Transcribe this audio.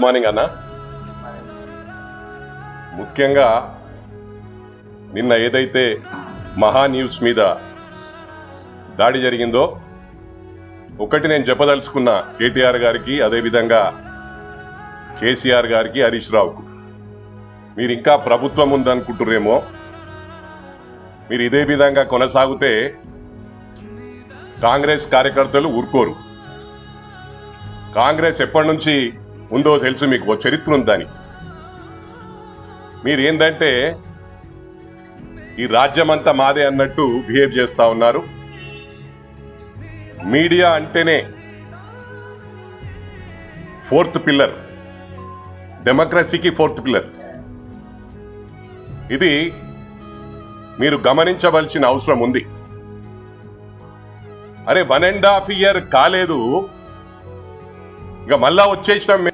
Good morning అన్న. ముఖ్యంగా నిన్న ఏదైతే మహా న్యూస్ మీద దాడి జరిగిందో ఒకటి నేను చెప్పదలుచుకున్న కేటీఆర్ గారికి అదేవిధంగా కేసీఆర్ గారికి హరీష్ రావుకు. మీరు ఇంకా ప్రభుత్వం ఉందనుకుంటురేమో మీరు ఇదే విధంగా కొనసాగితే కాంగ్రెస్ కార్యకర్తలు ఊరుకోరు. కాంగ్రెస్ ఎప్పటి నుంచి ఉందో తెలుసు మీకు ఓ చరిత్ర ఉంది దానికి. మీరేందంటే ఈ రాజ్యమంతా మాదే అన్నట్టు బిహేవ్ చేస్తా ఉన్నారు. మీడియా అంటేనే ఫోర్త్ పిల్లర్. డెమోక్రసీకి ఫోర్త్ పిల్లర్. ఇది మీరు గమనించవలసిన అవసరం ఉంది. అరే వన్ అండ్ హాఫ్ ఇయర్ కాలేదు. ఇక మళ్ళా వచ్చేసినాం